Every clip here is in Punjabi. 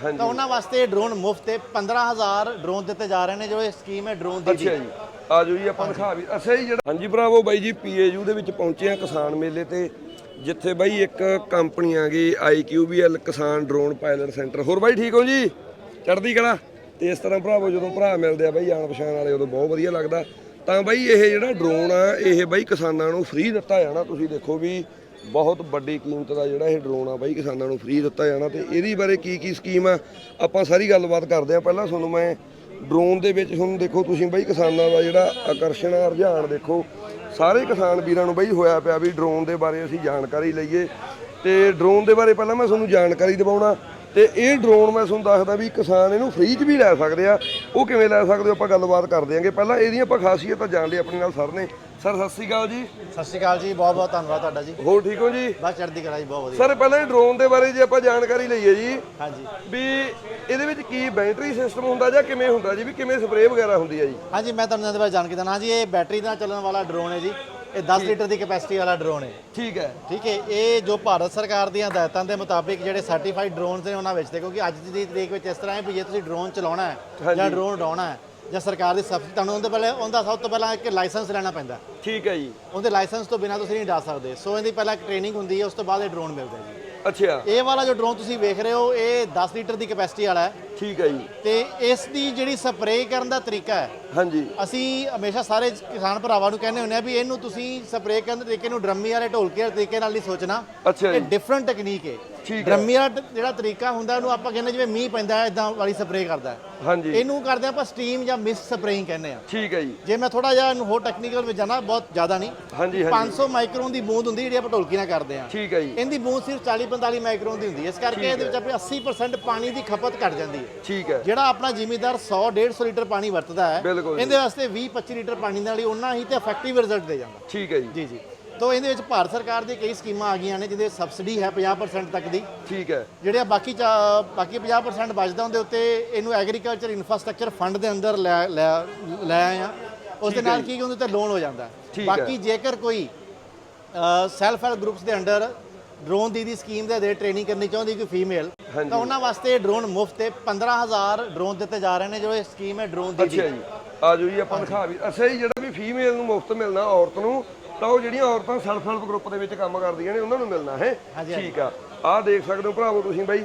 ਤਾਂ ਉਹਨਾਂ ਵਾਸਤੇ ਡਰੋਨ ਮੁਫਤ ਤੇ 15000 ਡਰੋਨ ਦਿੱਤੇ ਜਾ ਰਹੇ ਨੇ ਜੋ ਇਹ ਸਕੀਮ ਹੈ ਡਰੋਨ ਦੀ ਅੱਛਾ ਜੀ। ਆਜੋ ਜੀ ਆਪਾਂ ਦਿਖਾ ਵੀ ਜੀ ਜਿਹੜਾ ਹਾਂਜੀ ਭਰਾਵੋ ਬਾਈ ਜੀ ਪੀਏਯੂ ਦੇ ਵਿੱਚ ਪਹੁੰਚੇ ਆ ਕਿਸਾਨ ਮੇਲੇ ਤੇ। ਜਿੱਥੇ ਬਾਈ ਇੱਕ ਕੰਪਨੀ ਆ ਗਈ ਆਈਕਿਊਬੀਐਲ ਕਿਸਾਨ ਡਰੋਨ ਪਾਇਲਟ ਸੈਂਟਰ ਹੋਰ ਬਾਈ ਠੀਕ ਹੋ ਜੀ? ਚੜ੍ਹਦੀ ਕਲਾ? ਤੇ ਇਸ ਤਰ੍ਹਾਂ ਭਰਾਵੋ ਜਦੋਂ ਭਰਾ ਮਿਲਦੇ ਆ ਬਾਈ ਜਾਣ ਪਛਾਣ ਵਾਲੇ ਉਦੋਂ ਬਹੁਤ ਵਧੀਆ ਲੱਗਦਾ। ਤਾਂ ਬਾਈ ਇਹ ਜਿਹੜਾ ਡਰੋਨ ਆ ਇਹ ਬਾਈ ਕਿਸਾਨਾਂ ਨੂੰ ਫ੍ਰੀ ਦਿੱਤਾ ਜਾਣਾ। ਤੁਸੀਂ ਦੇਖੋ ਵੀ ਬਹੁਤ ਵੱਡੀ ਕੀਮਤ ਦਾ ਜਿਹੜਾ ਇਹ ਡਰੋਨ ਆ ਬਾਈ ਕਿਸਾਨਾਂ ਨੂੰ ਫ੍ਰੀ ਦਿੱਤਾ ਜਾਣਾ ਤੇ ਇਹਦੀ ਬਾਰੇ ਕੀ ਕੀ ਸਕੀਮ ਆ, ਆਪਾਂ ਸਾਰੀ ਗੱਲਬਾਤ ਕਰਦੇ ਆ। ਪਹਿਲਾਂ ਤੁਹਾਨੂੰ ਮੈਂ ਡਰੋਨ ਦੇ ਵਿੱਚ ਹੁਣ ਦੇਖੋ ਤੁਸੀਂ ਬਾਈ ਕਿਸਾਨਾਂ ਦਾ ਜਿਹੜਾ ਆਕਰਸ਼ਣ ਆ, ਰੁਝਾਨ ਦੇਖੋ। ਸਾਰੇ ਕਿਸਾਨ ਵੀਰਾਂ ਨੂੰ ਬਾਈ ਹੋਇਆ ਪਿਆ ਵੀ ਡਰੋਨ ਦੇ ਬਾਰੇ ਅਸੀਂ ਜਾਣਕਾਰੀ ਲਈਏ। ਤੇ ਡਰੋਨ ਦੇ ਬਾਰੇ ਪਹਿਲਾਂ ਮੈਂ ਤੁਹਾਨੂੰ ਜਾਣਕਾਰੀ ਦਿਵਾਉਣਾ। ਤੇ ਇਹ ਡਰੋਨ ਮੈਂ ਤੁਹਾਨੂੰ ਦੱਸਦਾ ਵੀ ਕਿਸਾਨ ਇਹਨੂੰ ਫ੍ਰੀ 'ਚ ਵੀ ਲੈ ਸਕਦੇ ਆ। ਉਹ ਕਿਵੇਂ ਲੈ ਸਕਦੇ ਆਪਾਂ ਗੱਲਬਾਤ ਕਰ ਦਿਆਂਗੇ। ਪਹਿਲਾਂ ਇਹਦੀਆਂ ਆਪਾਂ ਖਾਸੀਅਤਾਂ ਜਾਣ ਲਈ ਆਪਣੇ ਨਾਲ ਸਰ ਨੇ। ਸਰ ਸਤਿ ਸ਼੍ਰੀ ਅਕਾਲ ਜੀ। ਸਤਿ ਸ਼੍ਰੀ ਅਕਾਲ ਜੀ ਬਹੁਤ ਬਹੁਤ ਧੰਨਵਾਦ ਤੁਹਾਡਾ ਜੀ। ਹੋਰ ਠੀਕ ਹੋ ਜੀ? ਬਸ ਚੜ੍ਹਦੀ ਕਲਾ ਜੀ ਬਹੁਤ ਵਧੀਆ। ਸਰ ਪਹਿਲਾਂ ਇਹ ਡਰੋਨ ਦੇ ਬਾਰੇ ਜੇ ਆਪਾਂ ਜਾਣਕਾਰੀ ਲਈਏ ਜੀ ਹਾਂਜੀ। ਵੀ ਇਹਦੇ ਵਿੱਚ ਕੀ ਬੈਟਰੀ ਸਿਸਟਮ ਹੁੰਦਾ ਜਾਂ ਕਿਵੇਂ ਹੁੰਦਾ ਜੀ ਵੀ ਕਿਵੇਂ ਸਪਰੇਅ ਵਗੈਰਾ ਹੁੰਦੀ ਹੈ ਜੀ? ਹਾਂਜੀ ਮੈਂ ਤੁਹਾਨੂੰ ਇਹਦੇ ਬਾਰੇ ਜਾਣ ਕੇ ਦਿੰਦਾ। ਜੀ ਇਹ ਬੈਟਰੀ ਨਾਲ ਚੱਲਣ ਵਾਲਾ ਡਰੋਨ ਹੈ ਜੀ। ਇਹ 10 ਲੀਟਰ ਦੀ ਕੈਪੈਸਿਟੀ ਵਾਲਾ ਡਰੋਨ ਹੈ। ਠੀਕ ਹੈ। ਠੀਕ ਹੈ ਇਹ ਜੋ ਭਾਰਤ ਸਰਕਾਰ ਦੀਆਂ ਹਦਾਇਤਾਂ ਦੇ ਮੁਤਾਬਿਕ ਜਿਹੜੇ ਸਰਟੀਫਾਈਡ ਡਰੋਨਸ ਨੇ ਉਹਨਾਂ ਵਿੱਚ ਤੇ ਕਿਉਂਕਿ ਅੱਜ ਦੀ ਤਰੀਕ ਵਿੱਚ ਇਸ ਤਰ੍ਹਾਂ ਹੈ ਵੀ ਜੇ ਤੁਸੀਂ ਡਰੋਨ ਚਲਾਉਣਾ ਹੈ। ਜਾਂ ਡਰੋਨ ਉਡਾਉਣਾ ਹੈ ਜਾਂ ਸਰਕਾਰ ਦੀ ਸਬਸਿਡੀ ਤੁਹਾਨੂੰ ਉਹਦੇ ਪਹਿਲੇ ਉਹਦਾ ਸਭ ਤੋਂ ਪਹਿਲਾਂ ਇੱਕ ਲਾਇਸੈਂਸ ਲੈਣਾ ਪੈਂਦਾ। ਠੀਕ ਹੈ ਜੀ। ਉਹਦੇ ਲਾਇਸੈਂਸ ਤੋਂ ਬਿਨਾਂ ਤੁਸੀਂ ਨਹੀਂ ਉਡਾ ਸਕਦੇ। ਸੋ ਇਹਦੀ ਪਹਿਲਾਂ ਇੱਕ ਟ੍ਰੇਨਿੰਗ ਹੁੰਦੀ ਹੈ ਉਸ ਤੋਂ ਬਾਅਦ ਇਹ ਡਰੋਨ ਮਿਲਦਾ ਜੀ। ਅੱਛਾ। ਇਹ ਵਾਲਾ ਜੋ ਡਰੋਨ ਤੁਸੀਂ ਵੇਖ ਰਹੇ ਹੋ ਇਹ 10 ਲੀਟਰ ਦੀ ਕੈਪੈਸਿਟੀ ਵਾਲਾ ਹੈ। ਠੀਕ ਹੈ ਜੀ। ਤੇ ਇਸ ਦੀ ਜਿਹੜੀ ਸਪਰੇਅ ਕਰਨ ਦਾ ਤਰੀਕਾ ਹੈ ਹਾਂਜੀ। ਅਸੀਂ ਹਮੇਸ਼ਾ ਸਾਰੇ ਕਿਸਾਨ ਭਰਾਵਾਂ ਨੂੰ ਕਹਿੰਦੇ ਹੁੰਦੇ ਆ ਵੀ ਇਹਨੂੰ ਤੁਸੀਂ ਸਪਰੇਅ ਕਰਨ ਦੇ ਤਰੀਕੇ ਨੂੰ ਡਰਮੀ ਵਾਲੇ ਢੋਲਕੇ ਵਾਲੇ ਤਰੀਕੇ ਨਾਲ ਨਹੀਂ ਸੋਚਣਾ। ਅੱਛਾ ਇਹ ਜੀ। ਡਿਫਰੈਂਟ ਟੈਕਨੀਕ ਹੈ। ਡਰਮੀ ਵਾਲਾ ਜਿਹੜਾ ਤਰੀਕਾ ਹੁੰਦਾ ਇਹਨੂੰ ਆਪਾਂ ਕਹਿੰਦੇ ਜਿਵੇਂ ਮੀਂਹ ਪੈਂਦਾ ਇਦਾਂ ਵਾਲੀ ਸਪਰੇਅ ਕਰਦਾ ਹੈ। ਹਾਂਜੀ। ਇਹਨੂੰ ਕਰਦੇ ਆਪਾਂ ਸਟੀਮ ਜਾਂ ਮਿਸ ਸਪਰੇਇੰਗ ਕਹਿੰਦੇ ਆ ਠੀਕ ਹੈ ਜੀ। ਜੇ ਮੈਂ ਥੋੜਾ ਜਿਹਾ ਇਹਨੂੰ ਹੋਰ ਟੈਕਨੀਕਲ ਵਿੱਚ ਜਾਣਾ ਬਹੁਤ ਜ਼ਿਆਦਾ ਨਹੀਂ। ਹਾਂਜੀ ਹਾਂਜੀ। 500 ਮਾਈਕਰੋਨ ਦੀ ਬੂੰਦ ਹੁੰਦੀ ਜਿਹੜੀ ਆਪਾਂ ਢੋਲਕੀ ਨਾਲ ਕਰਦੇ ਆ ਠੀਕ ਹੈ ਜੀ। ਇਹਦੀ ਬੂੰਦ ਸਿਰਫ 40 45 ਮਾਈਕਰੋਨ ਦੀ ਹੁੰਦੀ ਹੈ। ਇਸ ਕਰਕੇ ਇਹਦੇ ਵਿੱਚ ਆਪਣੀ 80% ਪਾਣੀ ਦੀ ਖਪਤ ਘਟ ਜਾਂਦੀ ਹੈ। ਠੀਕ ਹੈ। ਜਿਹੜਾ ਆਪਣਾ ਜ਼ਿਮੀਦਾਰ 100 150 ਲੀਟਰ ਪਾਣੀ ਵਰਤਦਾ ਹੈ। ਇਹਦੇ ਵਾਸਤੇ 20 25 ਲੀਟਰ ਪਾਣੀ ਨਾਲ ਹੀ ਉਹਨਾਂ ਹੀ ਤੇ ਇਫੈਕਟਿਵ ਰਿਜ਼ਲਟ ਦੇ ਜਾਂਦਾ। ਠੀਕ ਹੈ ਜੀ। ਜੀ ਜੀ। ਤੋਂ ਇਹਦੇ ਵਿੱਚ ਭਾਰਤ ਸਰਕਾਰ ਦੀ ਕਈ ਸਕੀਮਾਂ ਆ ਗਈਆਂ ਨੇ ਜਿਹਦੇ ਸਬਸਿਡੀ ਹੈ 50% ਤੱਕ ਦੀ। ਠੀਕ ਹੈ। ਜਿਹੜੇ ਬਾਕੀ ਚਾ- ਬਾਕੀ 50% ਬਚਦਾ ਉਹਦੇ ਉੱਤੇ ਇਹਨੂੰ ਐਗਰੀਕਲਚਰ ਇਨਫਰਾਸਟ੍ਰਕਚਰ ਫੰਡ ਦੇ ਅੰਦਰ ਲੈ ਲੈ ਲੈ ਆਏ ਆ ਉਸ ਦੇ ਨਾਲ ਕੀ ਕਿ ਉਹਦੇ ਉੱਤੇ ਲੋਨ ਹੋ ਜਾਂਦਾ। ਹੈ। ਠੀਕ ਹੈ। ਬਾਕੀ ਜੇਕਰ ਕੋਈ ਸੈਲਫ ਹੈਲਪ ਗਰੁੱਪਸ ਦੇ ਅੰਡਰ ਡਰੋਨ ਦੀ ਦੀ ਸਕੀਮ ਦੇ ਦੇ ਟ੍ਰੇਨਿੰਗ ਕਰਨੀ ਚਾਹੁੰਦੀ ਕੋਈ ਫੀਮੇਲ ਹਾਂਜੀ। ਤਾਂ ਉਹਨਾਂ ਵਾਸਤੇ ਡਰੋਨ ਮੁਫਤ ਤੇ 15000 ਡਰੋਨ ਦਿੱਤੇ ਜਾ ਰਹੇ ਨੇ ਜੋ ਇਹ ਸਕੀਮ ਹੈ ਡਰੋਨ ਦੀ ਦੀ ਅੱਛਾ ਜੀ। ਆਜੋ ਜੀ ਆਪਾਂ ਦਿਖਾ ਵੀ ਅੱਛਾ ਜੀ ਜਿਹੜਾ ਵੀ ਫੀਮੇਲ ਨੂੰ ਮੁਫਤ ਮਿਲਣਾ ਔਰਤ ਨੂੰ ਤਾਂ ਉਹ ਜਿਹੜੀਆਂ ਔਰਤਾਂ ਸੈਲਫ ਹੈਲਪ ਗਰੁੱਪ ਦੇ ਵਿੱਚ ਕੰਮ ਕਰਦੀਆਂ ਨੇ ਉਹਨਾਂ ਨੂੰ ਮਿਲਣਾ ਹੈ। ਠੀਕ ਆ। ਆਹ ਦੇਖ ਸਕਦੇ ਹੋ ਭਰਾਵੋ ਤੁਸੀਂ ਬਾਈ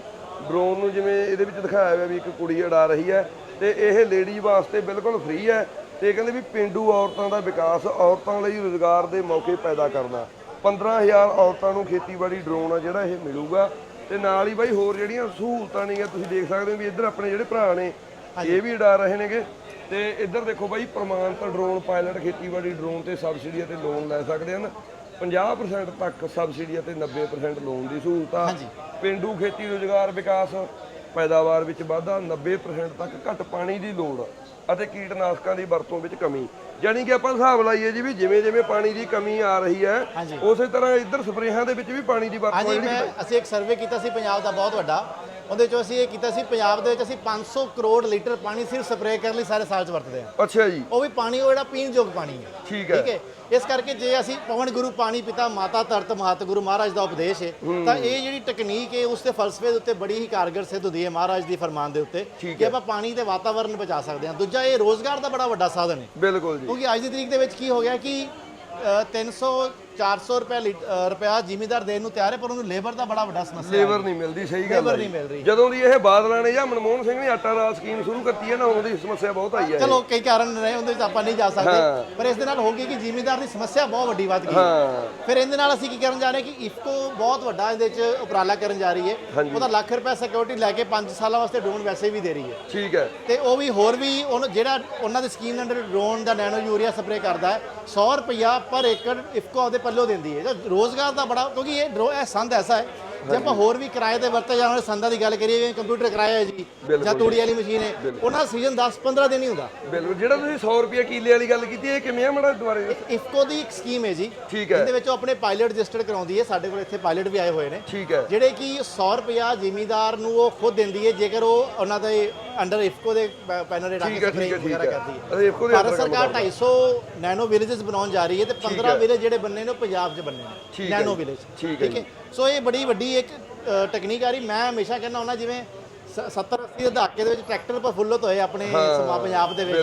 ਡਰੋਨ ਨੂੰ ਜਿਵੇਂ ਇਹਦੇ ਵਿੱਚ ਦਿਖਾਇਆ ਹੋਇਆ ਵੀ ਇੱਕ ਕੁੜੀ ਉਡਾ ਰਹੀ ਹੈ ਤੇ ਇਹ ਲੇਡੀ ਵਾਸਤੇ ਬਿਲਕੁਲ ਫ੍ਰੀ ਹੈ ਤੇ ਕਹਿੰਦੇ ਵੀ ਪਿੰਡੂ ਔਰਤਾਂ ਦਾ ਵਿਕਾਸ ਔਰਤਾਂ ਲਈ ਰੋਜ਼ਗਾਰ ਦੇ ਮੌਕੇ ਪੈਦਾ ਕਰਨਾ। 15000 ਔਰਤਾਂ ਨੂੰ ਖੇਤੀਬਾੜੀ ਡਰੋਨ ਆ ਜਿਹੜਾ ਇਹ ਮਿਲੂਗਾ ਤੇ ਨਾਲ ਹੀ ਬਾਈ ਹੋਰ ਜਿਹੜੀਆਂ ਸਹੂਲਤਾਂ ਨੇਗੀਆਂ ਤੁਸੀਂ ਦੇਖ ਸਕਦੇ ਹੋ ਵੀ ਇੱਧਰ ਆਪਣੇ ਜਿਹੜੇ ਭਰਾ ਨੇ ਇਹ ਵੀ ਉਡਾ ਰਹੇ ਨੇਗੇ। ਤੇ ਇੱਧਰ ਦੇਖੋ ਬਾਈ ਪ੍ਰਮਾਣਿਤ ਡਰੋਨ ਪਾਇਲਟ ਖੇਤੀਬਾੜੀ ਡਰੋਨ ਤੇ ਸਬਸਿਡੀ ਅਤੇ ਲੋਨ ਲੈ ਸਕਦੇ ਹਨ। 50% ਤੱਕ ਸਬਸਿਡੀ ਅਤੇ 90% ਲੋਨ ਦੀ ਸਹੂਲਤ ਆ। ਪਿੰਡੂ ਖੇਤੀ ਰੋਜ਼ਗਾਰ ਵਿਕਾਸ ਪੈਦਾਵਾਰ ਵਿੱਚ ਵਾਧਾ 90% ਤੱਕ ਘੱਟ ਪਾਣੀ ਦੀ ਲੋੜ ਅਤੇ ਕੀਟਨਾਸ਼ਕਾਂ ਦੀ ਵਰਤੋਂ ਵਿੱਚ ਕਮੀ। ਯਾਨੀ ਕਿ ਆਪਾਂ ਹਿਸਾਬ ਲਾਈਏ ਜੀ ਵੀ ਜਿਵੇਂ ਜਿਵੇਂ ਪਾਣੀ ਦੀ ਕਮੀ ਆ ਰਹੀ ਹੈ। ਉਸੇ ਤਰ੍ਹਾਂ ਇੱਧਰ ਸਪਰੇਹਾਂ ਦੇ ਵਿੱਚ ਵੀ ਪਾਣੀ ਦੀ ਵਰਤੋਂ ਹਾਂਜੀ ਮੈਂ ਅਸੀਂ ਇੱਕ ਸਰਵੇ ਕੀਤਾ ਸੀ ਪੰਜਾਬ ਦਾ ਬਹੁਤ ਵੱਡਾ। ਉਹਦੇ ਚੋਂ ਅਸੀਂ ਇਹ ਕੀਤਾ ਸੀ ਪੰਜਾਬ ਦੇ ਵਿੱਚ ਅਸੀਂ 500 ਕਰੋੜ ਲੀਟਰ ਪਾਣੀ ਸਿਰਫ ਸਪਰੇਅ ਕਰਨ ਲਈ ਸਾਰੇ ਸਾਲ ਚ ਵਰਤਦੇ ਹਾਂ। ਅੱਛਾ ਜੀ। ਉਹ ਵੀ ਪਾਣੀ ਉਹ ਜਿਹੜਾ ਪੀਣ ਯੋਗ ਪਾਣੀ ਹੈ। ਠੀਕ ਹੈ ਠੀਕ ਹੈ। ਇਸ ਕਰਕੇ ਜੇ ਅਸੀਂ ਪਵਨ ਗੁਰੂ ਪਾਣੀ ਪਿਤਾ ਮਾਤਾ ਧਰਤ ਮਾਤ ਗੁਰੂ ਮਹਾਰਾਜ ਦਾ ਉਪਦੇਸ਼ ਹੈ ਤਾਂ ਇਹ ਜਿਹੜੀ ਟੈਕਨੀਕ ਹੈ ਉਸ ਦੇ ਫਲਸਫੇ ਦੇ ਉੱਤੇ ਬੜੀ ਹੀ ਕਾਰਗਰ ਸਿੱਧ ਹੁੰਦੀ ਹੈ ਮਹਾਰਾਜ ਦੀ ਫਰਮਾਨ ਦੇ ਉੱਤੇ। ਕਿ ਆਪਾਂ ਪਾਣੀ ਤੇ ਵਾਤਾਵਰਣ ਬਚਾ ਸਕਦੇ ਹਾਂ। ਦੂਜਾ ਇਹ ਰੋਜ਼ਗਾਰ ਦਾ ਬੜਾ ਵੱਡਾ ਸਾਧਨ ਹੈ। ਬਿਲਕੁਲ ਜੀ। ਕਿਉਂਕਿ ਅੱਜ ਦੀ ਤਰੀਕ ਦੇ ਵਿੱਚ ਕੀ ਹੋ ਗਿਆ ਕਿ ਅ, 300 400 ਰੁਪਏ ਰੁਪਇਆ ਜ਼ਿਮੀਦਾਰ ਦੇਣ ਨੂੰ ਤਿਆਰ ਹੈ ਪਰ ਉਹਨੂੰ ਲੇਬਰ ਦਾ ਬੜਾ ਵੱਡਾ ਸਮੱਸਿਆ ਹੈ ਲੇਬਰ ਨਹੀਂ ਮਿਲਦੀ ਸਹੀ ਗੱਲ ਲੇਬਰ ਹੈ ਨਹੀਂ ਜੀ। ਮਿਲ ਰਹੀ। ਜਦੋਂ ਦੀ ਇਹ ਬਾਦਲਾਂ ਨੇ ਜਾਂ ਮਨਮੋਹਨ ਸਿੰਘ ਨੇ ਆਟਾ ਦਾਲ ਸਕੀਮ ਸ਼ੁਰੂ ਕੀਤੀ ਹੈ ਨਾ ਉਦੋਂ ਦੀ ਸਮੱਸਿਆ ਬਹੁਤ ਆਈ ਹੈ ਚਲੋ ਕਈ ਕਾਰਨ ਰਹੇ ਉਹਦੇ ਵਿੱਚ ਆਪਾਂ ਨਹੀਂ ਜਾ। ਸਕਦੇ ਪਰ ਇਸ ਦੇ ਨਾਲ ਹੋ ਗਈ ਕਿ ਜ਼ਿਮੀਦਾਰ ਦੀ ਸਮੱਸਿਆ ਬਹੁਤ ਵੱਡੀ ਵੱਧ ਗਈ ਫਿਰ ਇਹਦੇ ਨਾਲ ਅਸੀਂ ਕੀ ਕਰਨ ਜਾ ਰਹੇ ਕਿ ਇਫਕੋ ਬਹੁਤ ਵੱਡਾ ਇਹਦੇ ਵਿੱਚ ਉਪਰਾਲਾ ਕਰਨ ਜਾ ਰਹੀ ਹੈ। ਉਹਦਾ ਲੱਖ ਰੁਪਏ ਸਿਕਿਉਰਿਟੀ ਲੈ ਕੇ 5 ਸਾਲਾਂ ਵਾਸਤੇ ਡਰੋਨ ਵੈਸੇ ਵੀ ਦੇ ਰਹੀ ਹੈ ਠੀਕ ਹੈ ਤੇ ਉਹ ਵੀ ਹੋਰ ਵੀ ਉਹਨੂੰ ਜਿਹੜਾ ਉਹਨਾਂ ਦੀ ਸਕੀਮ ਅੰਡਰ ਡਰੋਨ ਦਾ ਨੈਨੋ ਯੂਰੀਆ ਸਪਰੇ ਕਰਦਾ ਹੈ 100 ਰੁਪਇਆ ਪਰ ਏਕੜ ਇਫਕੋ ਉਹਦੇ ਪੱਲਿਓ ਦਿੰਦੀ ਹੈ। ਤਾਂ ਰੋਜ਼ਗਾਰ ਦਾ ਬੜਾ ਕਿਉਂਕਿ ਇਹ ਡਰੋ ਇਹ ਸੰਦ ਐਸਾ ਹੈ ਜੇ ਆਪਾਂ ਹੋਰ ਵੀ ਕਿਰਾਏ ਤੇ ਵਰਤੇ ਜਾਣ ਵਾਲੇ ਸੰਦਾਂ ਦੀ ਗੱਲ ਕਰੀਏ ਜਿਵੇਂ ਕੰਪਿਊਟਰ ਕਿਰਾਇਆ ਹੈ ਜੀ ਜਾਂ ਤੂੜੀ ਵਾਲੀ ਮਸ਼ੀਨ ਹੈ ਉਹਨਾਂ ਸੀਜ਼ਨ 10 15 ਦਿਨ ਹੀ ਹੁੰਦਾ। ਬਿਲਕੁਲ। ਜਿਹੜਾ ਤੁਸੀਂ 100 ਰੁਪਏ ਕਿੱਲੇ ਵਾਲੀ ਗੱਲ ਕੀਤੀ ਇਹ ਕਿਵੇਂ ਆ ਮੜਾ ਦੁਬਾਰੇ ਇਫਕੋ ਦੀ ਇੱਕ ਸਕੀਮ ਹੈ ਜੀ। ਠੀਕ ਹੈ। ਇਹਦੇ ਵਿੱਚ ਉਹ ਆਪਣੇ ਪਾਇਲਟ ਰਜਿਸਟਰਡ ਕਰਾਉਂਦੀ ਹੈ ਸਾਡੇ ਕੋਲ ਇੱਥੇ ਪਾਇਲਟ ਵੀ ਆਏ ਹੋਏ ਨੇ। ਠੀਕ ਹੈ। ਜਿਹੜੇ ਕਿ 100 ਰੁਪਿਆ ਜ਼ਿਮੀਦਾਰ ਨੂੰ ਉਹ ਖੁਦ ਦਿੰਦੀ ਹੈ ਜੇਕਰ ਉਹ ਉਹਨਾਂ ਦੇ ਅੰਡਰ ਇਫਕੋ ਦੇ ਪੈਨਲ ਡਾਕੇ ਠੀਕ ਹੈ, ਵਗੈਰਾ। ਕਰਦੀ ਹੈ। ਭਾਰਤ ਸਰਕਾਰ ਕਰਦੇ। 250 ਨੈਨੋ ਵਿਲੇजेस ਬਣਾਉਣ ਜਾ ਰਹੀ ਹੈ ਤੇ 15 ਹੈ। ਵਿਲੇਜ ਜਿਹੜੇ ਬੰਨੇ ਨੇ ਉਹ ਪੰਜਾਬ 'ਚ ਬੰਨੇ ਨੇ। ਨੈਨੋ ਜੀ, ਵਿਲੇਜ ਠੀਕ ਹੈ। ਜੀ। ਸੋ ਇਹ ਬੜੀ ਵੱਡੀ ਇੱਕ ਟੈਕਨੀਕ ਆ ਰਹੀ। ਮੈਂ ਹਮੇਸ਼ਾ ਕਹਿੰਦਾ ਹੁੰਦਾ ਜਿਵੇਂ ਸ- 70 80 ਦੇ ਦਹਾਕੇ ਦੇ ਵਿੱਚ ਟਰੈਕਟਰ ਪ੍ਰਫੁੱਲਤ ਹੋਏ ਆਪਣੇ ਸਮਾ ਪੰਜਾਬ ਦੇ। ਵਿੱਚ।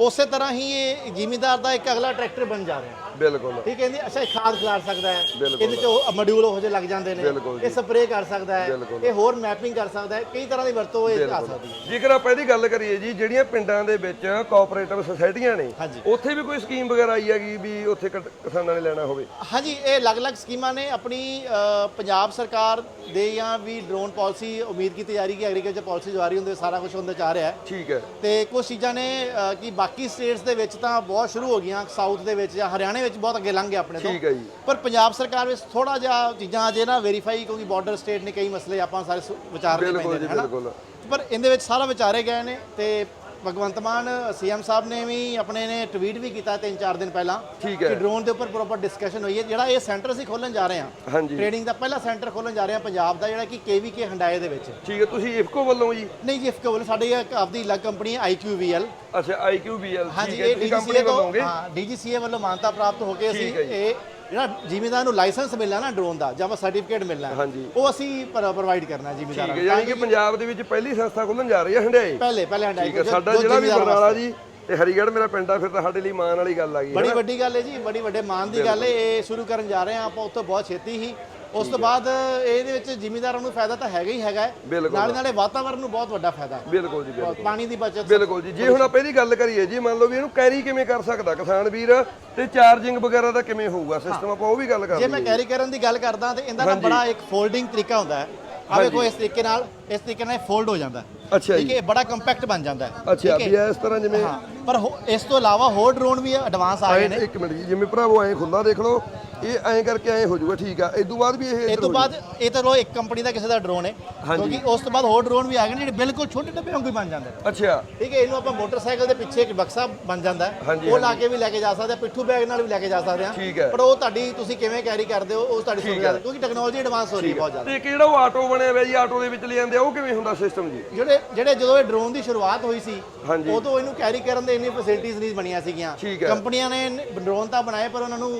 ਉਸੇ ਤਰ੍ਹਾਂ ਹੀ ਇਹ ਜ਼ਿਮੀਦਾਰ ਦਾ ਇੱਕ ਅਗਲਾ ਟਰੈਕਟਰ ਬਣ ਜਾ ਰਿਹਾ। ਬਿਲਕੁਲ। ਠੀਕ ਹੈ ਇਹਦੀ ਅੱਛਾ ਇਹ ਖਾਦ ਖਿਲਾਰ ਸਕਦਾ ਹੈ। ਬਿਲਕੁਲ। ਇਹਦੇ ਚ ਮੋਡਿਊਲ ਉਹ ਜਿਹੇ ਲੱਗ ਜਾਂਦੇ ਨੇ। ਬਿਲਕੁਲ ਇਹ ਸਪਰੇਅ ਕਰ ਸਕਦਾ ਹੈ। ਬਿਲਕੁਲ। ਇਹ ਹੋਰ ਮੈਪਿੰਗ ਕਰ ਸਕਦਾ ਹੈ। ਕਈ ਤਰ੍ਹਾਂ ਦੀ ਵਰਤੋਂ ਇਹ ਕਰ ਸਕਦੀ ਹੈ। ਜੇਕਰ ਆਪਾਂ ਇਹਦੀ ਗੱਲ ਕਰੀਏ ਜੀ ਜਿਹੜੀਆਂ ਪਿੰਡਾਂ ਦੇ ਵਿੱਚ ਕੋਆਪਰੇਟਿਵ ਸੁਸਾਇਟੀਆਂ ਨੇ ਹਾਂਜੀ। ਉੱਥੇ ਵੀ ਕੋਈ ਸਕੀਮ ਵਗੈਰਾ ਆਈ ਹੈਗੀ ਵੀ ਉੱਥੇ ਕਿਸਾਨਾਂ ਨੇ ਲੈਣਾ ਹੋਵੇ? ਹਾਂਜੀ ਇਹ ਅਲੱਗ-ਅਲੱਗ ਸਕੀਮਾਂ ਨੇ। ਆਪਣੀ ਅ, ਪੰਜਾਬ ਸਰਕਾਰ ਦੇ ਜਾਂ ਵੀ ਡਰੋਨ ਪਾਲਿਸੀ ਉਮੀਦ ਕੀਤੀ ਜਾ ਰਹੀ ਕਿ ਐਗਰੀਕਲਚਰ ਪਾਲਿਸੀ ਜੋ ਆ ਰਹੀ ਹੁੰਦੇ ਸਾਰਾ ਕੁਝ ਹੁੰਦੇ ਜਾ ਰਿਹਾ ਹੈ। ਠੀਕ ਹੈ। ਤੇ ਕੁਝ ਚੀਜ਼ਾਂ ਨੇ ਅ, ਕਿ ਬਾਕੀ ਸਟੇਟਸ ਦੇ ਵਿੱਚ ਤਾਂ ਬਹੁਤ ਸ਼ੁਰੂ ਹੋ ਗਈਆਂ ਸਾਊਥ ਦੇ ਵਿੱਚ ਜਾਂ ਹਰਿਆਣੇ ਵਿੱਚ ਬਹੁਤ ਅੱਗੇ ਲੰਘ ਗਏ ਆਪਣੇ ਤੋਂ। ਠੀਕ ਹੈ ਜੀ। ਪਰ ਪੰਜਾਬ ਸਰਕਾਰ ਵਿੱਚ ਥੋੜਾ ਜਿਹਾ ਚੀਜ਼ਾਂ ਅਜੇ ਨਾ ਵੈਰੀਫਾਈ ਕਿਉਂਕਿ ਬਾਰਡਰ ਸਟੇਟ ਨੇ ਕਈ ਮਸਲੇ ਆਪਾਂ ਸਾਰੇ ਵਿਚਾਰਨੇ ਪੈਂਦੇ ਨੇ? ਬਿਲਕੁਲ। ਪਰ ਇਹਦੇ ਵਿੱਚ ਸਾਰਾ ਵਿਚਾਰੇ ਗਏ ਨੇ ਤੇ ਭਗਵੰਤ ਮਾਨ ਸੀਐਮ ਸਾਹਿਬ ਨੇ ਵੀ ਆਪਣੇ ਨੇ ਟਵੀਟ ਵੀ ਕੀਤਾ ਤਿੰਨ ਚਾਰ ਦਿਨ ਪਹਿਲਾਂ ਠੀਕ ਹੈ। ਕਿ ਡਰੋਨ ਦੇ ਉੱਪਰ ਪ੍ਰੋਪਰ ਡਿਸਕਸ਼ਨ ਹੋਈ ਹੈ। ਜਿਹੜਾ ਇਹ ਸੈਂਟਰ ਅਸੀਂ ਖੋਲਣ ਜਾ ਰਹੇ ਹਾਂ ਹਾਂਜੀ। ਟ੍ਰੇਨਿੰਗ ਦਾ ਪਹਿਲਾ ਸੈਂਟਰ ਖੋਲਣ ਜਾ ਰਹੇ ਹਾਂ ਪੰਜਾਬ ਦਾ ਜਿਹੜਾ ਕਿ ਕੇਵੀਕੇ ਹੰਡਾਏ ਦੇ ਵਿੱਚ। ਠੀਕ ਹੈ ਤੁਸੀਂ ਇਫਕੋ ਵੱਲੋਂ ਜੀ? ਨਹੀਂ ਜੀ ਇਫਕੋ ਵੱਲੋਂ ਸਾਡੀ ਇੱਕ ਆਪਦੀ ਅਲੱਗ ਕੰਪਨੀ ਹੈ IQVL ਅੱਛਾ ਹਾਂਜੀ ਠੀਕ ਹੈ ਇਹ ਤੁਸੀਂ ਕੰਪਨੀ ਵੱਲੋਂਗੇ ਹਾਂ DGCA ਵੱਲੋਂ ਮਾਨਤਾ ਪ੍ਰਾਪਤ ਹੋ ਕੇ ਅਸੀਂ ਠੀਕ ਹੈ ਜੀ। ਇਹ ਜਿਹੜਾ ਜ਼ਿਮੀਦਾਰ ਨੂੰ ਲਾਇਸੈਂਸ ਮਿਲਣਾ ਨਾ ਡਰੋਨ ਦਾ ਜਾਂ ਸਰਟੀਫਿਕੇਟ ਮਿਲਣਾ ਹੈ, ਹਾਂਜੀ। ਉਹ ਅਸੀਂ ਪ੍ਰੋਵਾਈਡ ਕਰਨਾ ਠੀਕ ਜ਼ਿਮੀਦਾਰਾਂ ਹੈ ਨੂੰ। ਯਾਨੀ ਕਿ ਪੰਜਾਬ ਦੇ ਵਿੱਚ ਪਹਿਲੀ ਸੰਸਥਾ ਖੁੱਲਣ ਜਾ ਰਹੀ ਹੈ ਹੰਡਿਆਈ। ਪਹਿਲੇ ਪਹਿਲੇ ਹੰਡਾਈ ਠੀਕ ਹੈ ਸਾਡਾ ਜਿਹੜਾ ਵੀ ਬਰਨਾਲਾ ਜੀ ਤੇ ਹਰੀਗੜ੍ਹ ਮੇਰਾ ਪਿੰਡ ਆ ਫਿਰ ਤਾਂ ਸਾਡੇ ਲਈ ਮਾਣ ਵਾਲੀ ਗੱਲ ਆ ਗਈ ਬੜੀ ਹੈ? ਵੱਡੀ ਗੱਲ ਹੈ ਜੀ ਬੜੀ ਵੱਡੇ ਮਾਨ ਦੀ ਗੱਲ ਹੈ ਇਹ ਸ਼ੁਰੂ ਕਰਨ ਜਾ ਰਹੇ ਹਾਂ ਆਪਾਂ ਉੱਥੋਂ ਬਹੁਤ ਛੇਤੀ ਹੀ। ਉਸ ਤੋਂ ਬਾਅਦ ਇਹਦੇ ਵਿੱਚ ਜ਼ਿਮੀਦਾਰਾਂ ਨੂੰ ਫਾਇਦਾ ਤਾਂ ਹੈਗਾ ਹੀ ਹੈਗਾ ਹੈ। ਬਿਲਕੁਲ। ਨਾਲੇ ਨਾਲੇ ਵਾਤਾਵਰਨ ਨੂੰ ਬਹੁਤ ਵੱਡਾ ਫਾਇਦਾ ਹੈ। ਬਿਲਕੁਲ ਜੀ ਬਿਲਕੁਲ। ਪਾਣੀ ਦੀ ਬਚਤ ਬਿਲਕੁਲ ਜੀ। ਜੇ ਹੁਣ ਆਪਾਂ ਇਹਦੀ ਗੱਲ ਕਰੀਏ ਜੀ ਮੰਨ ਲਓ ਵੀ ਇਹਨੂੰ ਕੈਰੀ ਕਿਵੇਂ ਕਰ ਸਕਦਾ ਕਿਸਾਨ ਵੀਰ ਤੇ ਚਾਰਜਿੰਗ ਵਗੈਰਾ ਦਾ ਕਿਵੇਂ ਹੋਊਗਾ ਸਿਸਟਮ ਆਪਾਂ ਉਹ ਵੀ ਗੱਲ ਜੇ ਕਰਦੇ ਮੈਂ ਕੈਰੀ ਕਰਨ ਦੀ ਗੱਲ ਕਰਦਾ ਤੇ ਇਹਦਾ ਨਾ ਬੜਾ ਇੱਕ ਫੋਲਡਿੰਗ ਤਰੀਕਾ ਹੁੰਦਾ ਹੈ। ਆ ਵੇਖੋ ਇਸ ਤਰੀਕੇ ਨਾਲ ਇਸ ਤਰੀਕੇ ਨਾਲ ਫੋਲਡ ਹੋ ਜਾਂਦਾ ਹੈ। ਅੱਛਾ ਠੀਕ ਜੀ। ਹੈ ਇਹ ਬੜਾ ਕੰਪੈਕਟ ਬਣ ਜਾਂਦਾ ਹੈ। ਅੱਛਾ ਵੀ ਇਸ ਤਰ੍ਹਾਂ ਜਿਵੇਂ ਹਾਂ ਪਰ ਹੋ- ਇਸ ਤੋਂ ਇਲਾਵਾ ਹੋਰ ਡਰੋਨ ਵੀ ਐਡਵਾਂਸ ਆ ਗਏ ਨੇ। ਇੱਕ ਮਿੰਟ ਜੀ ਜਿਵੇਂ ਭਰਾਵੋ ਐਂ ਖੁੱਲਾ ਦੇਖ ਲਓ ਇਹ ਐਂ ਕਰਕੇ ਐਂ ਹੋ ਜਾਊਗਾ ਠੀਕ ਆ। ਇਸ ਤੋਂ ਬਾਅਦ ਵੀ ਇਹ ਇਹ ਇੱਧਰ ਤੋਂ ਹੋ ਬਾਅਦ ਇਹ ਤਾਂ ਲੋ ਇੱਕ ਕੰਪਨੀ ਦਾ ਕਿਸੇ ਦਾ ਡਰੋਨ ਹੈ। ਹਾਂਜੀ। ਕਿਉਂਕਿ ਉਸ ਤੋਂ ਬਾਅਦ ਹੋਰ ਡਰੋਨ ਵੀ ਆ ਗਏ ਨੇ ਜਿਹੜੇ ਬਿਲਕੁਲ ਛੋਟੇ ਡੱਬੇ ਵਾਂਗੂ ਹੀ ਬਣ ਜਾਂਦੇ ਨੇ। ਜਾਊ। ਅੱਛਾ। ਠੀਕ ਹੈ ਇਹਨੂੰ ਆਪਾਂ ਮੋਟਰਸਾਈਕਲ ਦੇ ਪਿੱਛੇ ਇੱਕ ਬਕਸਾ ਬਣ ਜਾਂਦਾ ਹੈ। ਹਾਂਜੀ, ਉਹ ਲਾ ਕੇ ਵੀ ਲੈ ਕੇ ਜਾ ਸਕਦੇ ਆ ਪਿੱਠੂ ਬੈਗ ਨਾਲ ਵੀ ਲੈ ਕੇ ਜਾ ਸਕਦੇ ਆ ਠੀਕ ਹੈ। ਪਰ ਉਹ ਤੁਹਾਡੀ ਤੁਸੀਂ ਕਿਵੇਂ ਕੈਰੀ ਕਰਦੇ ਹੋ ਉਹ ਤੁਹਾਡੀ ਸੁਵਿਧਾ ਹੈ। ਕਿਉਂਕਿ ਟੈਕਨੋਲੋਜੀ ਐਡਵਾਂਸ ਹੋ ਰਹੀ ਹੈ ਬਹੁਤ ਜ਼ਿਆਦਾ। ਤੇ ਇੱਕ ਜਿਹੜਾ ਉਹ ਆਟੋ ਬਣਿਆ ਹੋਇਆ ਜੀ ਆਟੋ ਦੇ ਵਿੱਚ ਲੈ ਜਾਂਦੇ ਆ ਉਹ ਕਿਵੇਂ ਹੁੰਦਾ ਸਿਸਟਮ ਜੀ ਜਿਹੜੇ ਜਿਹੜੇ ਜਦੋਂ ਇਹ ਡਰੋਨ ਦੀ ਸ਼ੁਰੂਆਤ ਹੋਈ ਸੀ ਹਾਂਜੀ। ਉਦੋਂ ਇਹਨੂੰ ਕੈਰੀ ਕਰਨ ਦੇ ਇੰਨੀ ਫੈਸਿਲਿਟੀਆਂ ਨਹੀਂ ਬਣੀਆਂ ਸੀਗੀਆਂ ਠੀਕ ਹੈ। ਕੰਪਨੀਆਂ ਨੇ ਡਰੋਨ ਤਾਂ ਬਣਾਏ ਪਰ ਉਹਨਾਂ ਨੂੰ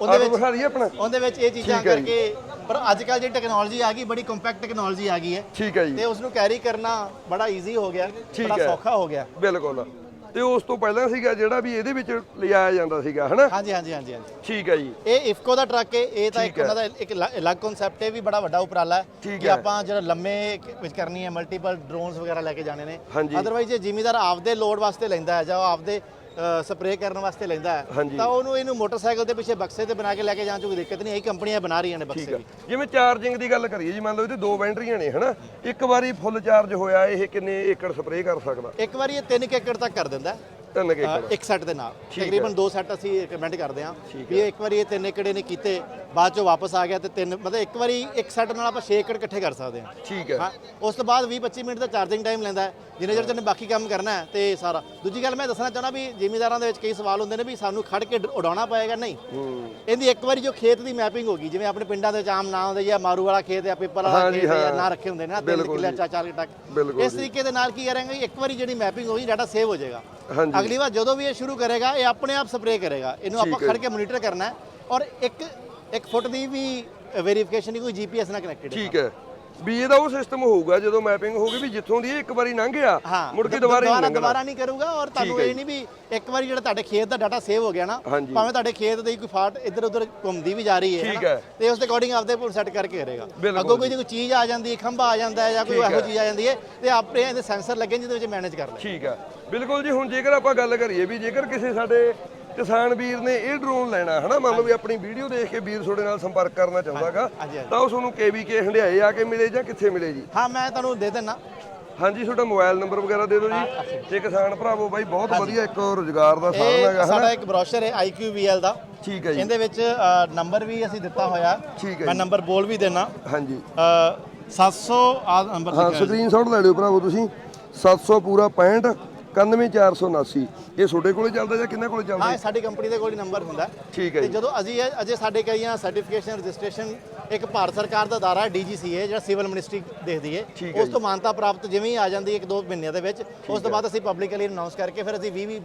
ਉਹਦੇ ਵਿੱਚ ਦਈਏ ਆਪਣਾ ਉਹਦੇ ਵਿੱਚ ਇਹ ਚੀਜ਼ਾਂ ਠੀਕ ਹੈ ਜੀ। ਕਰਕੇ ਪਰ ਅੱਜ ਕੱਲ ਜਿਹੜੀ ਟੈਕਨੋਲੋਜੀ ਆ ਗਈ ਬੜੀ ਕੰਪੈਕਟ ਟੈਕਨੋਲੋਜੀ ਆ ਗਈ ਹੈ ਠੀਕ ਹੈ ਜੀ ਤੇ ਉਸ ਨੂੰ ਕੈਰੀ ਕਰਨਾ ਬੜਾ ਈਜ਼ੀ ਹੋ ਗਿਆ ਠੀਕ ਬੜਾ ਹੈ। ਸੌਖਾ ਹੋ ਗਿਆ ਬਿਲਕੁਲ ਤੇ ਉਸ ਤੋਂ ਪਹਿਲਾਂ ਸੀਗਾ ਜਿਹੜਾ ਵੀ ਇਹਦੇ ਵਿੱਚ ਲਿਜਾਇਆ ਜਾਂਦਾ ਸੀਗਾ ਹਨਾ ਹਾਂਜੀ ਹਾਂਜੀ ਹਾਂਜੀ ਹਾਂਜੀ ਠੀਕ ਹੈ ਜੀ ਇਹ ਇਫਕੋ ਦਾ ਟਰੱਕ ਹੈ ਇਹ ਤਾਂ ਇੱਕ। ਉਹਨਾਂ ਦਾ ਇੱਕ ਅਲੱਗ- ਕਨਸੈਪਟ ਹੈ ਵੀ ਬੜਾ ਵੱਡਾ ਉਪਰਾਲਾ ਹੈ ਕਿ। ਆਪਾਂ ਜਿਹੜਾ ਲੰਮੇ ਵਿੱਚ ਕਰਨੀ ਹੈ ਮਲਟੀਪਲ ਡਰੋਨਸ ਵਗੈਰਾ ਲੈ ਕੇ ਜਾਣੇ ਨੇ। ਅਦਰਵਾਈਜ਼ ਜੇ ਜ਼ਿਮੀਦਾਰ ਆਪਦੇ ਲੋਡ ਵਾਸਤੇ ਲੈਂਦਾ ਹੈ ਜਾਂ ਆਪਦੇ ਸਪਰੇਅ ਕਰਨ ਵਾਸਤੇ ਲੈਂਦਾ ਹੈ। ਤਾਂ ਉਹਨੂੰ ਇਹਨੂੰ ਮੋਟਰਸਾਈਕਲ ਦੇ ਪਿੱਛੇ ਬਕਸੇ ਤੇ ਬਣਾ ਕੇ ਲੈ ਕੇ ਜਾਣ ਚ ਕੋਈ ਦਿੱਕਤ ਨਹੀਂ ਇਹ ਕੰਪਨੀਆਂ ਬਣਾ ਰਹੀਆਂ ਨੇ ਬਕਸੇ ਵੀ। ਜਿਵੇਂ ਚਾਰਜਿੰਗ ਦੀ ਗੱਲ ਕਰੀਏ ਜੀ ਮੰਨ ਲਓ ਇਹਦੇ ਦੋ ਬੈਟਰੀਆਂ ਨੇ ਹਨਾ? ਇੱਕ ਵਾਰੀ ਫੁੱਲ ਚਾਰਜ ਹੋਇਆ ਇਹ ਕਿੰਨੇ ਏਕੜ ਸਪਰੇਅ ਕਰ ਸਕਦਾ? ਇੱਕ ਵਾਰੀ ਇਹ 3 ਏਕੜ ਤੱਕ ਕਰ ਦਿੰਦਾ ਤਿੰਨ ਕੁ ਏਕੜ ਇੱਕ ਸੈੱਟ ਦੇ ਨਾਲ। ਠੀਕ ਤਕਰੀਬਨ ਦੋ ਸੈੱਟ ਅਸੀਂ ਕਮੈਂਟ ਕਰਦੇ ਹਾਂ ਠੀਕ ਵੀ ਇਹ ਇੱਕ ਵਾਰੀ ਇਹ ਤਿੰਨ ਏਕੜ ਨੇ ਕੀਤੇ ਬਾਅਦ ਚੋਂ ਵਾਪਸ ਆ ਗਿਆ ਤੇ ਤਿੰਨ ਮਤਲਬ ਇੱਕ ਵਾਰੀ ਇੱਕ ਸੈੱਟ ਨਾਲ ਆਪਾਂ 6 ਏਕੜ ਇਕੱਠੇ ਕਰ ਸਕਦੇ ਹਾਂ। ਠੀਕ ਹੈ। ਹਾਂ ਉਸ ਤੋਂ ਬਾਅਦ 20 25 ਮਿੰਟ ਦਾ ਚਾਰਜਿੰਗ ਟਾਈਮ ਲੈਂਦਾ ਹੈ ਜਿੰਨੇ ਚਿਰ ਤੈਨੂੰ ਬਾਕੀ ਕੰਮ ਕਰਨਾ ਹੈ ਤੇ ਸਾਰਾ। ਦੂਜੀ ਗੱਲ ਮੈਂ ਦੱਸਣਾ ਚਾਹੁੰਦਾ ਵੀ ਜ਼ਿਮੀਦਾਰਾਂ ਦੇ ਵਿੱਚ ਕਈ ਸਵਾਲ ਹੁੰਦੇ ਨੇ ਵੀ ਸਾਨੂੰ ਖੜ ਕੇ ਡ- ਉਡਾਉਣਾ ਪਏਗਾ ਨਹੀਂ। ਹੂੰ। ਇਹਦੀ ਇੱਕ ਵਾਰੀ ਜੋ ਖੇਤ ਦੀ ਮੈਪਿੰਗ ਹੋ ਗਈ ਜਿਵੇਂ ਆਪਣੇ ਪਿੰਡਾਂ ਦੇ ਚਾਮ ਨਾਂ ਹੁੰਦੇ ਜਾਂ ਮਾਰੂ ਵਾਲਾ ਖੇਤ ਜਾਂ ਪੇਪਰ ਵਾਲਾ ਹਾਂਜੀ, ਖੇਤ ਜਾਂ ਹਾਂ। ਨਾਂ ਰੱਖੇ ਹੁੰਦੇ ਨੇ ਨਾ ਤਿੰਨ ਬਿਲਕੁਲ ਕਿੱਲੇ ਜੀ। ਚਾਰ ਚਾਰ ਤੱਕ। ਬਿਲਕੁਲ ਇਸ ਤਰੀਕੇ ਦੇ ਨਾਲ ਕੀ ਕਰਾਂਗੇ ਇੱਕ ਵਾਰੀ ਜਿਹੜੀ ਮੈਪਿੰਗ ਹੋ ਗਈ ਡਾਟਾ ਸੇਵ ਹੋ ਜਾਏਗਾ। ਹਾਂਜੀ ਅਗਲੀ ਵਾਰ ਜਦੋਂ ਵੀ ਇਹ ਸ਼ੁਰੂ ਕਰੇਗਾ ਇਹ ਆਪਣੇ ਆਪ ਸਪਰੇਅ ਕਰੇਗਾ। ਇਹਨੂੰ ਆਪਾਂ ਖੜ ਕੇ ਮੋਨੀਟਰ ਕਰਨਾ ਹੈ। ਔਰ ਇੱਕ ਇੱਕ ਫੁੱਟ ਦੀ ਵੀ ਵੈਰੀਫਿਕੇਸ਼ਨ ਨਹੀਂ ਕੋਈ ਜੀਪੀਐਸ ਨਾਲ ਕਨੈਕਟਡ ਹੈ। ਠੀਕ ਹੈ। ਵੀ ਇਹਦਾ ਉਹ ਸਿਸਟਮ ਹੋਊਗਾ ਜਦੋਂ ਮੈਪਿੰਗ ਹੋਊਗੀ ਵੀ ਜਿੱਥੋਂ ਦੀ ਇਹ ਇੱਕ ਵਾਰੀ ਲੰਘ ਗਿਆ ਹਾਂ ਮੁੜ ਕੇ ਦੁਬਾਰਾ ਨਹੀਂ ਲੰਘਣਾ। ਦੁਬਾਰਾ ਨਹੀਂ ਕਰੂਗਾ ਔਰ ਤੁਹਾਨੂੰ ਇਹ ਨਹੀਂ ਵੀ ਇੱਕ ਵਾਰੀ ਜਿਹੜਾ ਤੁਹਾਡੇ ਖੇਤ ਦਾ ਡਾਟਾ ਸੇਵ ਹੋ ਗਿਆ ਨਾ। ਭਾਵੇਂ ਤੁਹਾਡੇ ਖੇਤ ਦੀ ਕੋਈ ਫਾਲਟ ਇੱਧਰ ਉੱਧਰ ਘੁੰਮਦੀ ਵੀ ਜਾ ਰਹੀ ਹੈ ਨਾ। ਤੇ ਉਸ ਦੇ ਅਕੋਰਡਿੰਗ ਆਪਦੇ ਕੋਲ ਸੈੱਟ ਕਰਕੇ ਕਰੇਗਾ। ਅੱਗੋਂ ਕੋਈ ਜੇ ਕੋਈ ਚੀਜ਼ ਆ ਜਾਂਦੀ ਹੈ ਖੰਭਾ ਆ ਜਾਂਦਾ ਹੈ ਜਾਂ ਕੋਈ ਇਹੋ। ਚੀਜ਼ ਆ ਜਾਂਦੀ ਹੈ ਤੇ ਆਪਣੇ ਇਹਦੇ ਸੈਂਸਰ ਲੱਗੇ ਜਿਹਦੇ ਵਿੱਚ ਮੈਨੇਜ ਕਰ ਲੈ ਠੀਕ ਹੈ। ਬਿਲਕੁਲ ਜੀ ਹੁਣ ਜੇਕਰ ਆਪਾਂ ਗੱਲ ਕਰੀਏ ਵੀ ਜੇਕਰ ਕਿਸੇ ਸਾਡੇ ਕਿਸਾਨ ਵੀਰ ਨੇ ਇਹ ਡਰੋਨ ਲੈਣਾ ਹਨਾ? ਮੰਨ ਲਓ ਵੀ ਆਪਣੀ ਵੀਡੀਓ ਦੇਖ ਕੇ ਵੀਰ ਤੁਹਾਡੇ ਨਾਲ ਸੰਪਰਕ ਕਰਨਾ ਚਾਹੁੰਦਾਗਾ। ਤਾਂ ਉਸ ਨੂੰ ਕੇਵੀਕੇ ਹੰਡਿਆਏ ਆ ਕੇ ਮਿਲੇ ਜਾਂ ਕਿੱਥੇ ਮਿਲੇ ਜੀ? ਹਾਂ ਮੈਂ ਤੁਹਾਨੂੰ ਦੇ ਦਿੰਨਾ। ਹਾਂਜੀ ਤੁਹਾਡਾ ਮੋਬਾਈਲ ਨੰਬਰ ਵਗੈਰਾ ਦੇ ਦਿਓ ਜੀ। ਤੇ ਕਿਸਾਨ ਭਰਾਵੋ ਬਾਈ ਬਹੁਤ ਵਧੀਆ ਇੱਕ ਰੋਜ਼ਗਾਰ ਦਾ ਸਾਧਨ ਹੈਗਾ ਸਾਡਾ ਇੱਕ ਬ੍ਰੋਸ਼ਰ ਹੈ IQVL ਦਾ। ਠੀਕ ਹੈ ਜੀ। ਇਹਦੇ ਵਿੱਚ ਨੰਬਰ ਵੀ ਅਸੀਂ ਦਿੱਤਾ ਹੋਇਆ। ਠੀਕ ਹੈ ਮੈਂ ਨੰਬਰ ਬੋਲ ਵੀ ਦੇਣਾ ਹਾਂਜੀ। 700 ਆ ਨੰਬਰ ਹਾਂ ਸਕਰੀਨਸ਼ਾਟ ਲੈ ਲਿਓ ਭਰਾਵੋ ਤੁਸੀਂ। 700 ਪੂਰਾ 65 91479 ਇਹ ਤੁਹਾਡੇ ਕੋਲੇ ਚੱਲਦਾ ਜਾਂ ਕਿੰਨਾ ਕੋਲੇ ਚੱਲਦਾ? ਹਾਂ ਸਾਡੀ ਕੰਪਨੀ ਦੇ ਕੋਲ ਹੀ ਨੰਬਰ ਹੁੰਦਾ। ਠੀਕ ਹੈ ਤੇ ਜੀ। ਜਦੋਂ ਅਸੀਂ ਇਹ- ਅਜੇ ਸਾਡੇ ਕਈਆਂ ਸਰਟੀਫਿਕੇਸ਼ਨ ਰਜਿਸਟ੍ਰੇਸ਼ਨ ਇੱਕ ਭਾਰਤ ਸਰਕਾਰ ਦਾ ਅਦਾਰਾ ਹੈ ਡੀਜੀਸੀਏ ਜਿਹੜਾ ਸਿਵਲ ਮਿਨਿਸਟਰੀ ਦੇਖਦੀ ਹੈ। ਠੀਕ ਹੈ ਉਸ ਤੋਂ ਮਾਨਤਾ ਪ੍ਰਾਪਤ ਜਿਵੇਂ ਹੀ ਆ ਜਾਂਦੀ ਹੈ ਇੱਕ ਦੋ ਮਹੀਨਿਆਂ ਦੇ ਵਿੱਚ ਉਸ ਤੋਂ ਬਾਅਦ ਅਸੀਂ ਪਬਲਿਕਲੀ ਅਨਾਉਂਸ ਕਰਕੇ ਫਿਰ ਅਸੀਂ 20 20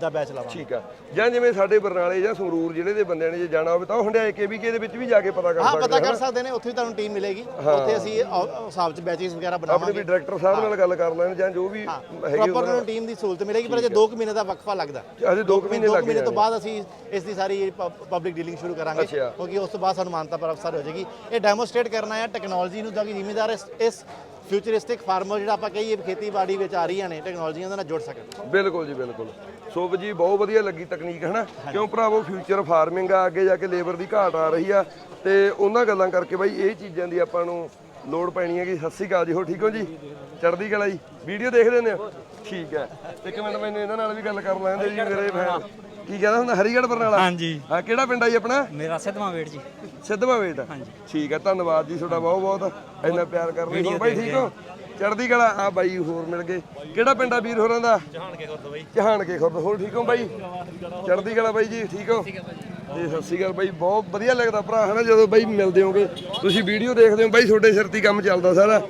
ਦਾ ਬੈਚ ਲਵਾਂਗੇ। ਠੀਕ ਆ। ਜਾਂ ਜਿਵੇਂ ਸਾਡੇ ਬਰਨਾਲੇ ਜਾਂ ਸੰਗਰੂਰ ਜ਼ਿਲ੍ਹੇ ਦੇ ਬੰਦਿਆਂ ਨੇ ਜੇ ਜਾਣਾ ਹੋਵੇ ਤਾਂ ਉਹ ਹੰਡਿਆਏ ਕੇਵੀਕੇ ਦੇ ਵਿੱਚ ਵੀ ਜਾ ਕੇ ਪਤਾ ਕਰ ਹਾਂ ਸਕਦੇ ਪਤਾ ਆ ਕਰ? ਸਕਦੇ ਨੇ ਉੱਥੇ ਵੀ ਤੁਹਾਨੂੰ ਟੀਮ ਮਿਲੇਗੀ। ਉੱਥੇ ਅਸੀਂ ਹਿਸਾਬ ਚ ਬੈਚਸ ਵਗੈਰਾ ਆਪਣੇ ਬਣਾਵਾਂਗੇ ਵੀ ਡਾਇਰੈਕਟਰ ਸਾਹਿਬ ਨਾਲ ਗੱਲ ਕਰ ਲੈਣ ਜਾਂ ਜੋ ਵੀ ਹੈਗੀ ਪ੍ਰੋਪਰ ਉਹਨਾਂ ਨੂੰ ਟੀਮ ਦੀ ਸਹੂਲਤ ਮਿਲੇਗੀ ਪਰ ਜੇ 2 ਮਹੀਨੇ ਦਾ ਵਕਫਾ ਲੱਗਦਾ। ਅਜੇ 2 ਮਹੀਨੇ ਦੋ ਲੱਗ ਮਹੀਨੇ ਤੋਂ ਬਾਅਦ ਅਸੀਂ ਇਸ ਦੀ ਸਾਰੀ ਪਬਲਿਕ ਡੀਲਿੰਗ ਸ਼ੁਰੂ ਕਰਾਂਗੇ ਅੱਛਾ। ਕਿਉਂਕਿ ਉਸ ਤੋਂ ਬਾਅਦ ਸਾਨੂੰ ਮਾਨਤਾ ਪ੍ਰਾਪਤ ਹੋ ਜਾਏਗੀ। ਇਹ ਡੈਮੋਸਟ੍ਰੇਟ ਕਰਨਾ ਹੈ ਟੈਕਨੋਲੋਜੀ ਨੂੰ ਤਾਂ ਕਿ ਜ਼ਿਮੀਦਾਰ ਇਸ ਇਸ ਫਿਊਚਰਿਸਟਿਕ ਫਾਰਮਰ ਜਿਹੜਾ ਆਪਾਂ ਕਹੀਏ ਵੀ ਖੇਤੀਬਾੜੀ ਵਿੱਚ ਆ ਰਹੀਆਂ ਨੇ ਟੈਕਨੋਲੋਜੀਆਂ ਦੇ ਨਾਲ ਜੁੜ ਸਕਣ। ਬਿਲਕੁਲ ਜੀ ਬਿਲਕੁਲ। ਸੋ ਜੀ ਬਹੁਤ ਵਧੀਆ ਲੱਗੀ ਤਕਨੀਕ ਹਨਾ? ਕਿਉਂ ਭਰਾਵੋ ਫਿਊਚਰ ਫਾਰਮਿੰਗ ਆ ਅੱਗੇ ਜਾ ਕੇ ਲੇਬਰ ਦੀ ਘਾਟ ਆ ਰਹੀ ਆ। ਤੇ ਉਹਨਾਂ ਗੱਲਾਂ ਕਰਕੇ ਬਾਈ ਇਹ ਚੀਜ਼ਾਂ ਦੀ ਆਪਾਂ ਨੂੰ ਲੋੜ ਪੈਣੀ ਹੈ ਕਿ ਸਤਿ ਸ਼੍ਰੀ ਅਕਾਲ ਜੀ ਹੋ ਠੀਕ ਹੋ ਜੀ? ਚੜ੍ਹਦੀ ਕਲਾ ਜੀ। ਵੀਡੀਓ ਦੇਖਦੇ ਹੋ? ਠੀਕ ਹੈ। ਇੱਕ ਮਿੰਟ ਮੈਨੂੰ ਇਹਨਾਂ ਨਾਲ ਵੀ ਗੱਲ ਕਰ ਲੈਂਦੇ ਜੀ ਮੇਰੇ ਫੈਨ ਕੀ ਕਹਿੰਦਾ ਹੁੰਦਾ? ਹਰੀਗੜ੍ਹ ਬਰਨਾਲਾ ਹਾਂਜੀ। ਹਾਂ ਕਿਹੜਾ ਪਿੰਡ ਆ ਜੀ ਆਪਣਾ? ਮੇਰਾ ਸਿੱਧਵਾਂ ਵੇਟ ਜੀ। ਸਿੱਧਵਾ ਵੇਟ ਠੀਕ ਹੈ ਧੰਨਵਾਦ ਜੀ ਤੁਹਾਡਾ ਬਹੁਤ ਬਹੁਤ ਇੰਨਾ ਪਿਆਰ ਕਰ ਹੋਰ ਬਾਈ ਠੀਕ ਹੋ? ਚੜ੍ਹਦੀ ਕਲਾ। ਆ ਬਾਈ ਹੋਰ ਮਿਲ ਗਏ। ਕਿਹੜਾ ਪਿੰਡ ਆ ਵੀਰ ਹੋਰਾਂ ਦਾ? ਜਹਾਨ ਕੇ ਖੁਰਦ ਬਾਈ। ਜਹਾਨ ਕੇ ਖੁਰਦ ਹੋਰ ਠੀਕ ਹੋ ਬਾਈ? ਚੜ੍ਹਦੀ ਕਲਾ ਬਾਈ ਜੀ ਠੀਕ ਹੋ? ਜੀ। ਸਤਿ ਸ਼੍ਰੀ ਅਕਾਲ ਬਾਈ ਬਹੁਤ ਵਧੀਆ ਲੱਗਦਾ ਭਰਾ ਹਨਾ? ਜਦੋਂ ਬਾਈ ਮਿਲਦੇ ਹੋਗੇ ਤੁਸੀਂ ਵੀਡੀਓ ਦੇਖਦੇ ਹੋ ਬਾਈ ਤੁਹਾਡੇ ਸਿਰ ਤੇ ਕੰਮ ਚੱਲਦਾ ਸਾਰਾ।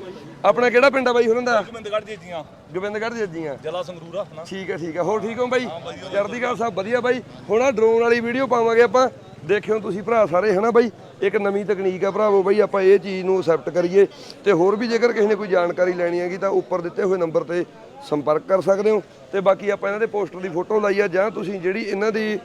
ਆਪਣਾ ਕਿਹੜਾ ਪਿੰਡ ਆ ਬਾਈ ਹੋਰਾਂ ਦਾ? ਗੋਬਿੰਦਗੜ੍ਹ ਜੀ ਜੀਆਂ। ਗੋਬਿੰਦਗੜ੍ਹ ਜੱਜੀਆਂ ਜਲਾ ਸੰਗਰੂਰ ਆ ਠੀਕ ਹੈ ਠੀਕ ਹੈ। ਹੋਰ ਠੀਕ ਹੋ ਬਾਈ? ਚੜ੍ਹਦੀ ਕਲਾ ਸਭ ਵਧੀਆ ਬਾਈ। ਹੁਣ ਆ ਡਰੋਨ ਵਾਲੀ ਵੀਡੀਓ ਪਾਵਾਂਗੇ ਆਪਾਂ। ਦੇਖਿਓ ਤੁਸੀਂ ਭਰਾ ਸਾਰੇ, ਹਨਾ ਬਾਈ? ਇੱਕ ਨਵੀਂ ਤਕਨੀਕ ਆ ਭਰਾਵੋ ਬਾਈ, ਆਪਾਂ ਇਹ ਚੀਜ਼ ਨੂੰ ਅਸੈਪਟ ਕਰੀਏ ਤੇ ਹੋਰ ਵੀ ਜੇਕਰ ਕਿਸੇ ਨੇ ਕੋਈ ਜਾਣਕਾਰੀ ਲੈਣੀ ਹੈਗੀ ਤਾਂ ਉੱਪਰ ਦਿੱਤੇ ਹੋਏ ਨੰਬਰ ਤੇ ਸੰਪਰਕ ਕਰ ਸਕਦੇ ਹੋ। ਤੇ ਬਾਕੀ ਆਪਾਂ ਇਹਨਾਂ ਦੇ ਪੋਸਟਰ ਦੀ ਫੋਟੋ ਲਾਈ ਆ, ਜਾਂ ਤੁਸੀਂ ਜਿਹੜੀ ਇਹਨਾਂ ਦੀ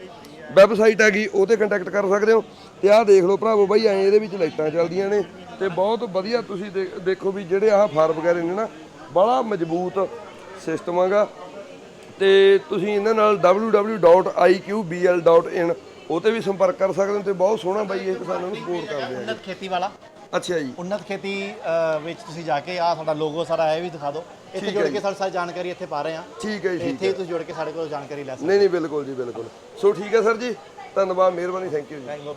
ਵੈਬਸਾਈਟ ਹੈਗੀ ਉਹ ਤੇ ਕੰਟੈਕਟ ਕਰ ਸਕਦੇ ਹੋ। ਤੇ ਆਹ ਦੇਖ ਲਓ ਭਰਾਵੋ ਬਾਈ, ਐਂ ਇਹਦੇ ਵਿੱਚ ਲਾਈਟਾਂ ਚੱਲਦੀਆਂ ਨੇ ਤੇ ਬਹੁਤ ਵਧੀਆ ਤੁਸੀਂ ਦੇਖ- ਦੇਖੋ ਵੀ ਜਿਹੜੇ ਆਹ ਫਾਰ ਵਗੈਰੇ ਨੇ ਨਾ, ਬੜਾ ਮਜ਼ਬੂਤ ਸਿਸਟਮ ਹੈਗਾ। ਤੇ ਤੁਸੀਂ ਇਹਨਾਂ ਨਾਲ www.iqbl.in ਉਹ ਤੇ ਵੀ ਸੰਪਰਕ ਕਰ ਸਕਦੇ ਹੋ ਤੇ ਬਹੁਤ ਸੋਹਣਾ ਬਾਈ ਇਹ ਕਿਸਾਨਾਂ ਨੂੰ ਸਪੋਰਟ ਕਰਦੇ ਆ ਉन्नत ਖੇਤੀ ਵਾਲਾ। ਅੱਛਾ ਜੀ। ਉन्नत ਖੇਤੀ ਵਿੱਚ ਤੁਸੀਂ ਜਾ ਕੇ ਆ ਸਾਡਾ ਲੋਗੋ ਸਾਰਾ ਇਹ ਵੀ ਦਿਖਾ ਦਿਓ। ਇੱਥੇ ਜੁੜ ਕੇ ਜੀ। ਸਾਡੀ ਜਾਣਕਾਰੀ ਇੱਥੇ ਪਾ ਰਹੇ ਆ ਠੀਕ ਹੈ ਜੀ ਇੱਥੇ ਤੁਸੀਂ ਜੁੜ ਕੇ ਸਾਡੇ ਕੋਲ ਜਾਣਕਾਰੀ ਲੈ ਸਕਦੇ ਨਹੀਂ ਨਹੀਂ ਬਿਲਕੁਲ ਜੀ ਬਿਲਕੁਲ। ਸੋ ਠੀਕ ਹੈ ਸਰ ਜੀ। ਧੰਨਵਾਦ ਮਿਹਰਬਾਨੀ ਥੈਂਕ ਯੂ ਜੀ।